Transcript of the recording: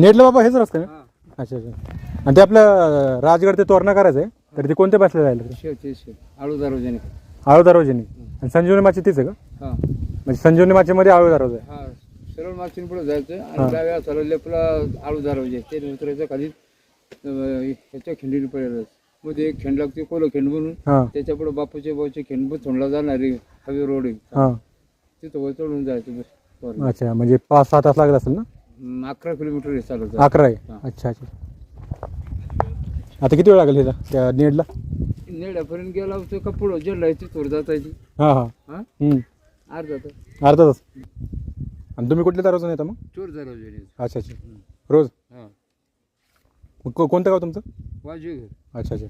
नेटला बाबा हेच रस्ता ना? अच्छा अच्छा. आणि ते आपलं राजगड ते तोरणा करायचं आहे तर ते कोणत्या बसल्या जायला शेव ते शेव. आळू दरवाजाने. आळू दरवाजेने. आणि संजीवनी माची तीच आहे का? हा. म्हणजे संजीवनी माचीमध्ये आळू दरवाजा आहे. हा. सरळ मागच्या पुढे जायचं. आणि डाव्या हाताला लेपला आळू ते उतरायचं खाली ह्याच्या खिंडीने पडायला मध्ये एक खिंड लागते कोलो खिंड म्हणून. हां. त्याच्या पुढे बापूच्या भाऊचे खिंड थोडला जाणार हवे रोड आहे. हां. तिथं वर चढून जायचं बस. अच्छा म्हणजे पाच सहा तास लागत असेल ना? अकरा किलोमीटर आहे चालत अकरा आहे? हा. अच्छा अच्छा. आता किती वेळ लागेल हिला त्या नेडला नेड्यापर्यंत गेला होतो का पुढं जडला तिथवर जाता येते. हां हां. हा? हम्म. अर्धा तास. अर्धा तास. आणि तुम्ही कुठल्या दरवाजा येता मग? चोर दरवाजाने अच्छा अच्छा. रोज? हा. मग को- कोणतं गाव तुमचं? वाजवी घर. अच्छा अच्छा.